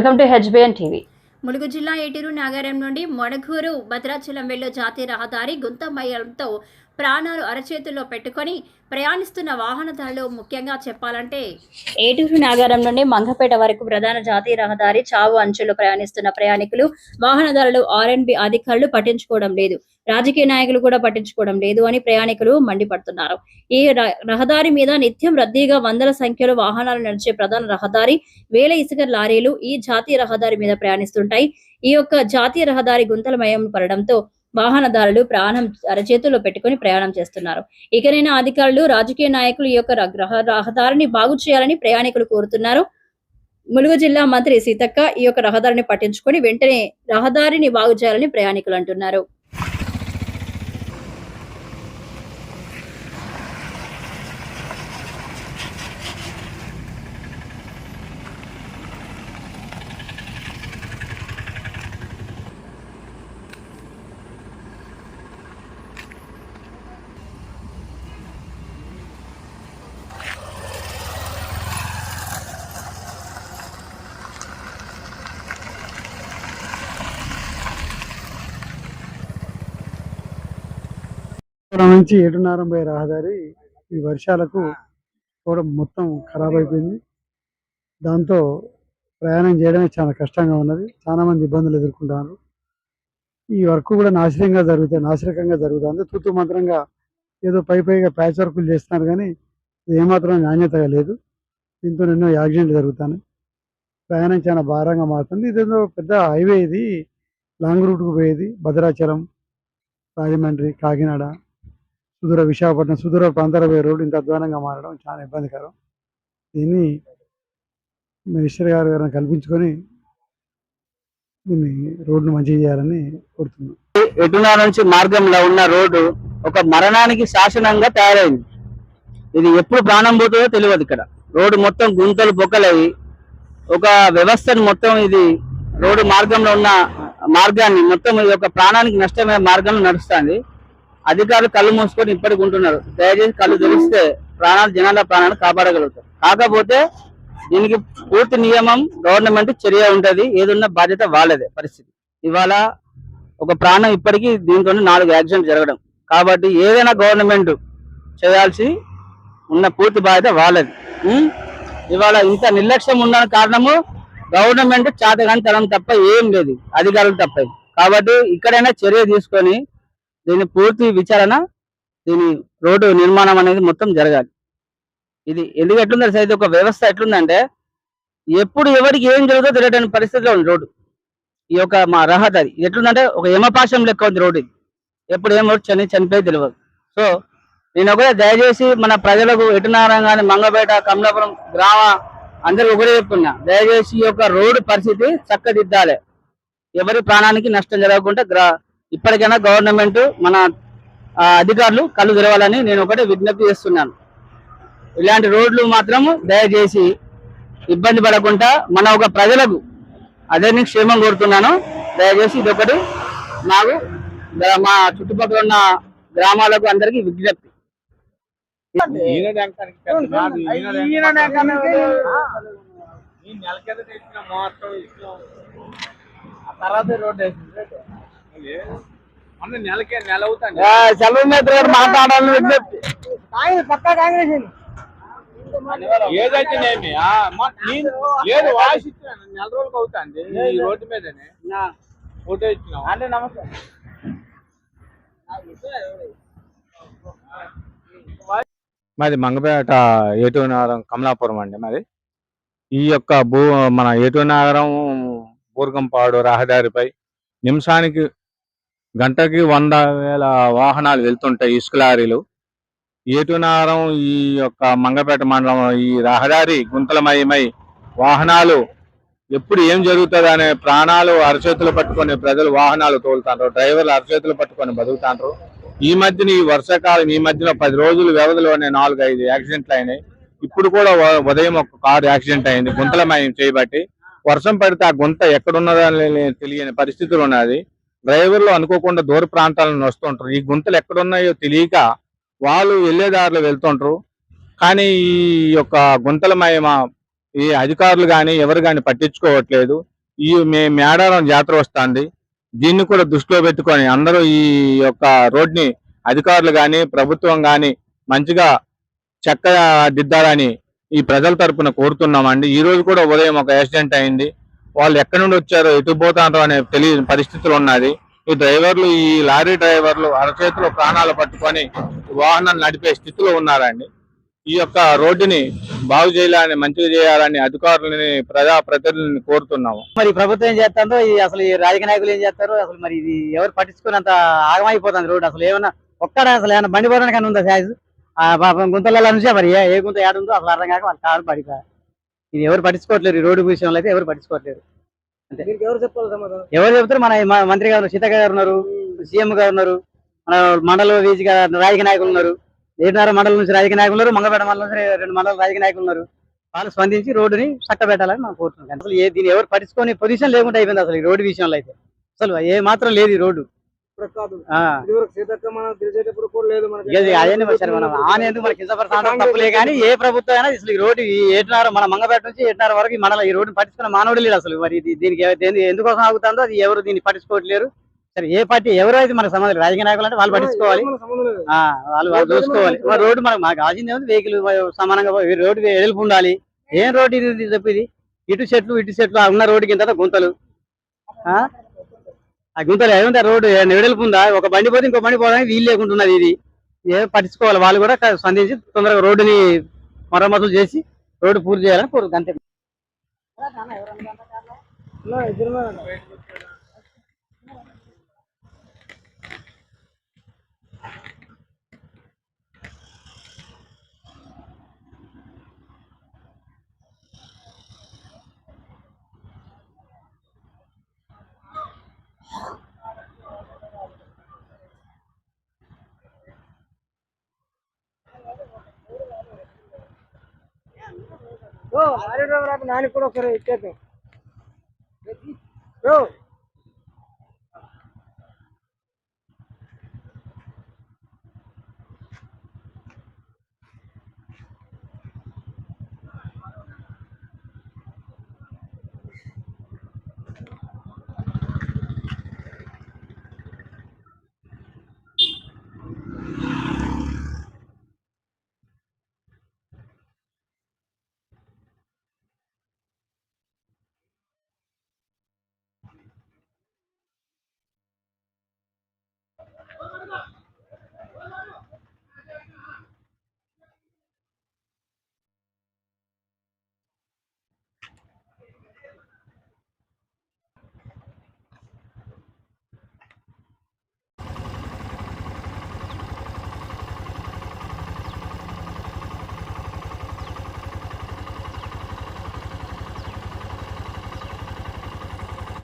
Welcome to HBN TV. Mulugu జిల్లా ఏటూరు నగరం నుండి మొడగూరు భద్రాచలం వెళ్ళు జాతీయ రహదారి గుంతమయ్యంతో ప్రాణాలు అరచేతుల్లో పెట్టుకొని ప్రయాణిస్తున్న వాహనదారులు ముఖ్యంగా చెప్పాలంటే ఏటూరు నగరం నుండి మంగపేట వరకు ప్రధాన జాతీయ రహదారి చావు అంచులో ప్రయాణిస్తున్న ప్రయాణికులు వాహనదారులు ఆర్ఎన్బి అధికారులు పట్టించుకోవడం లేదు. రాజకీయ నాయకులు కూడా పట్టించుకోవడం లేదు అని ప్రయాణికులు మండిపడుతున్నారు. ఈ రహదారి మీద నిత్యం రద్దీగా వందల సంఖ్యలో వాహనాలు నడిచే ప్రధాన రహదారి వేల ఇసుక లారీలు ఈ జాతీయ రహదారి మీద ప్రయాణిస్తుంటాయి. ఈ యొక్క జాతీయ రహదారి గుంతలమయం పడడంతో వాహనదారులు ప్రాణం అరచేతుల్లో పెట్టుకొని ప్రయాణం చేస్తున్నారు. ఇకనైనా అధికారులు రాజకీయ నాయకులు ఈ యొక్క గ్రహ రహదారిని బాగు చేయాలని ప్రయాణికులు కోరుతున్నారు. ములుగు జిల్లా మంత్రి సీతక్క ఈ యొక్క రహదారిని పట్టించుకొని వెంటనే రహదారిని బాగు చేయాలని ప్రయాణికులు అంటున్నారు ఇక్కడ నుంచి ఏడున్నర పోయే రహదారి ఈ వర్షాలకు కూడా మొత్తం ఖరాబ్ అయిపోయింది. దాంతో ప్రయాణం చేయడమే చాలా కష్టంగా ఉన్నది. చాలా మంది ఇబ్బందులు ఎదుర్కొంటున్నారు. ఈ వర్క్ కూడా నాశనంగా జరుగుతాయి నాశనకంగా జరుగుతుంది తూతు మంత్రంగా ఏదో పై పైగా ప్యాచ్ వర్కులు చేస్తున్నారు కానీ ఇది ఏమాత్రం నాణ్యతగా లేదు. దీంతో ఎన్నో యాక్సిడెంట్లు జరుగుతున్నాయి. ప్రయాణం చాలా భారంగా మారుతుంది. ఇదేదో పెద్ద హైవే ఇది. లాంగ్ రూట్కు పోయేది భద్రాచలం రాజమండ్రి కాకినాడ. సుదూర విశాఖపట్నం సుదూర ప్రాంతాల పోయే రోడ్డు ఇంత అధ్వానంగా మారడం చాలా ఇబ్బందికరం. దీన్ని మినిస్టర్ గారు గారిని కల్పించుకొని దీన్ని రోడ్డును మంచిగా చేయాలని కోరుతున్నాం. ఎటునా నుంచి మార్గంలో ఉన్న రోడ్డు ఒక మరణానికి శాసనంగా తయారైంది. ఇది ఎప్పుడు ప్రాణం పోతుందో తెలియదు ఇక్కడ. రోడ్డు మొత్తం గుంతలు బొక్కలవి ఒక వ్యవస్థను మొత్తం ఇది రోడ్డు మార్గంలో ఉన్న మార్గాన్ని మొత్తం ఇది ఒక ప్రాణానికి నష్టమైన మార్గంలో నడుస్తుంది. అధికారులు కళ్ళు మూసుకొని ఇప్పటికి ఉంటున్నారు. దయచేసి కళ్ళు తెలిస్తే ప్రాణాలు జనాల ప్రాణాలు కాపాడగలుగుతారు. కాకపోతే దీనికి పూర్తి నియమం గవర్నమెంట్ చర్య ఉంటది. ఏదున్న బాధ్యత వాళ్ళదే పరిస్థితి. ఇవాళ ఒక ప్రాణం ఇప్పటికీ దీంతో నాలుగు యాక్సిడెంట్ జరగడం. కాబట్టి ఏదైనా గవర్నమెంట్ చేయాల్సి ఉన్న పూర్తి బాధ్యత వాళ్ళది. ఇవాళ ఇంత నిర్లక్ష్యం ఉన్న కారణము గవర్నమెంట్ చాతగాని తనం తప్ప ఏం లేదు. అధికారులు తప్ప. కాబట్టి ఇక్కడైనా చర్య తీసుకొని దీని పూర్తి విచారణ దీని రోడ్డు నిర్మాణం అనేది మొత్తం జరగాలి. ఇది ఎందుకు ఎట్లుంది సైతే ఒక వ్యవస్థ ఎట్లుందంటే ఎప్పుడు ఎవరికి ఏం జరుగుతుందో తెలియని పరిస్థితిలో ఉంది రోడ్డు. ఈ యొక్క మా రహదారి ఇది ఎట్లుందంటే ఒక యమపాశం లెక్క ఉంది రోడ్డు ఇది. ఎప్పుడు ఏం రోడ్డు చని చనిపోయి తెలియదు. సో నేను ఒకటే దయచేసి మన ప్రజలకు ఎటునారం కానీ మంగపేట కమలాపురం గ్రామ అందరూ ఒకటే చెప్తున్నా దయచేసి ఈ యొక్క రోడ్డు పరిస్థితి చక్కదిద్దాలి. ఎవరి ప్రాణానికి నష్టం జరగకుండా గ్రా ఇప్పటికైనా గవర్నమెంట్ మన అధికారులు కళ్ళు తెరవాలని నేను ఒకటే విజ్ఞప్తి చేస్తున్నాను. ఇలాంటి రోడ్లు మాత్రం దయచేసి ఇబ్బంది పడకుండా మన ఒక ప్రజలకు అదే నేను క్షేమం కోరుతున్నాను. దయచేసి ఇదొకటి నాకు మా చుట్టుపక్కల ఉన్న గ్రామాలకు అందరికి విజ్ఞప్తి. మొన్న నెలకే గారు మాట్లాడాలని విజ్ఞప్తి. ఏదైతేనేమి ఆ, మ- నేను- లేదు వాయిస్ ఇచ్చాను నెల రోజులకు అవుతాండి ఈ రోడ్డు మీదనే. ఫోటో ఇచ్చినాం అంటే నమస్తే మాది మంగపేట ఏటూ నగరం కమలాపురం అండి మాది. ఈ యొక్క భూ మన ఏటూ నగరం బూర్గంపాడు రహదారిపై నిమిషానికి గంటకి వంద వేల వాహనాలు వెళ్తుంటాయి ఇసుక లారీలు. ఏటునారం ఈ యొక్క మంగపేట మండలం ఈ రహదారి గుంతలమయమై వాహనాలు ఎప్పుడు ఏం జరుగుతుంది అనే ప్రాణాలు అరచేతులు పట్టుకొని ప్రజలు వాహనాలు తోలుతారు డ్రైవర్లు అరచేతులు పట్టుకొని బతుకుతాండ్రు. ఈ మధ్యన ఈ వర్షాకాలం ఈ మధ్యలో పది రోజులు వ్యవధిలోనే నాలుగు ఐదు యాక్సిడెంట్లు అయినాయి. ఇప్పుడు కూడా ఉదయం ఒక కారు యాక్సిడెంట్ అయింది గుంతలమయం చేయబట్టి. వర్షం పడితే ఆ గుంత ఎక్కడున్నదో తెలియని పరిస్థితులు ఉన్నది డ్రైవర్లు అనుకోకుండా దూర ప్రాంతాల నుంచి వస్తుంటారు ఈ గుంతలు ఎక్కడున్నాయో తెలియక వాళ్ళు వెళ్ళే దారిలో వెళ్తుంటారు. కానీ ఈ యొక్క గుంతలమయం ఈ అధికారులు కానీ ఎవరు కానీ పట్టించుకోవట్లేదు. ఈ మే మేడారం జాతర వస్తుంది. దీన్ని కూడా దృష్టిలో పెట్టుకొని అందరూ ఈ యొక్క రోడ్ని అధికారులు కానీ ప్రభుత్వం కానీ మంచిగా చక్కగా దిద్దాలని ఈ ప్రజల తరపున కోరుతున్నామండి. ఈ రోజు కూడా ఉదయం ఒక యాక్సిడెంట్ అయింది. వాళ్ళు ఎక్కడి నుండి వచ్చారో ఎటు పోతారో అనే తెలియని పరిస్థితులు ఉన్నది. ఈ డ్రైవర్లు ఈ లారీ డ్రైవర్లు అరచేతిలో ప్రాణాలు పట్టుకొని వాహనాలు నడిపే స్థితిలో ఉన్నారండి. ఈ యొక్క రోడ్డుని బాగు చేయాలని మంచిగా చేయాలని అధికారులని ప్రజా ప్రతినిధులని కోరుతున్నాము. మరి ప్రభుత్వం ఏం చేస్తుందో ఈ అసలు ఈ రాజకీయ నాయకులు ఏం చేస్తారో అసలు మరి ఇది ఎవరు పట్టించుకున్నంత ఆగమైపోతుంది రోడ్డు. అసలు ఏమన్నా ఒక్కడ అసలు ఏమన్నా బండి పోవడానికి ఉందా సైజు ఆ గుంతలలో నుంచే మరి ఏ ఏ గుంత ఏడుందో అసలు అర్థం కాక వాళ్ళు కారు పడిపోయారు. ఇది ఎవరు పట్టించుకోవట్లేరు. ఈ రోడ్డు విషయంలో అయితే ఎవరు పట్టించుకోవట్లేరు. అంతే. ఎవరు చెప్పాలి సమాధానం? ఎవరు చెబుతారు మన మంత్రి గారు సీతక్క గారు ఉన్నారు సీఎం గారు ఉన్నారు మన మండల వీజీ గారు రాజకీయ నాయకులు ఉన్నారు. ఏడున్నర మండలం నుంచి రాజకీయ నాయకులు ఉన్నారు మంగపేట మండలం నుంచి రెండు మండల రాజకీయ నాయకులు ఉన్నారు. వాళ్ళు స్పందించి రోడ్డుని చక్కబెట్టాలని మనం కోరుతున్నాం. అసలు ఏ దీన్ని ఎవరు పట్టించుకొని పొజిషన్ లేకుండా అయిపోయింది అసలు ఈ రోడ్డు విషయంలో అయితే. అసలు ఏ మాత్రం లేదు ఈ రోడ్డు. కాదు ఆ, ఇదివరకు సీతక్క మనం తెలిసేటప్పుడు కూడా లేదు మనకి. ఇక ఇది అదేంటి మరి సరే మనం ఆన్ ఎందుకు మనకి కింద తప్పులే కానీ ఏ ప్రభుత్వం అయినా అసలు ఈ రోడ్డు ఏటున్నర మన మంగపేట నుంచి ఏటున్నర వరకు మండలం ఈ రోడ్డు పట్టించుకున్న మానవుడు లేడు అసలు. మరి దీనికి ఎందుకోసం ఆగుతుందో అది ఎవరు దీన్ని పట్టించుకోవట్లేరు. సరే ఏ పార్టీ ఎవరు అయితే మనకు సంబంధం లేదు. రాజకీయ నాయకులు అంటే వాళ్ళు పట్టించుకోవాలి. లేదు. వాళ్ళు వాళ్ళు చూసుకోవాలి. రోడ్డు మనకు మాకు కావాల్సింది ఏముంది? వెహికల్ సమానంగా రోడ్డు ఎలుపు ఉండాలి. ఏం రోడ్డు ఇది? చెప్పు ఇది. ఇటు చెట్లు ఇటు చెట్లు ఉన్న రోడ్డుకి ఇంత గుంతలు. ఆ? గుంతలు ఏముంది రోడ్డు? వెడల్పు ఉందా? ఒక బండి పోతే ఇంకో బండి పోవడానికి వీలు లేకుంటున్నది ఇది. ఏ పట్టించుకోవాలి. వాళ్ళు కూడా స్పందించి తొందరగా రోడ్డుని మరమ్మతులు చేసి రోడ్డు పూర్తి చేయాలని కోరు అంతే. ఓ, లారీ డ్రైవర్ ఆపు, కూడా ఒకరు ఇచ్చేద్దాం. ఓ,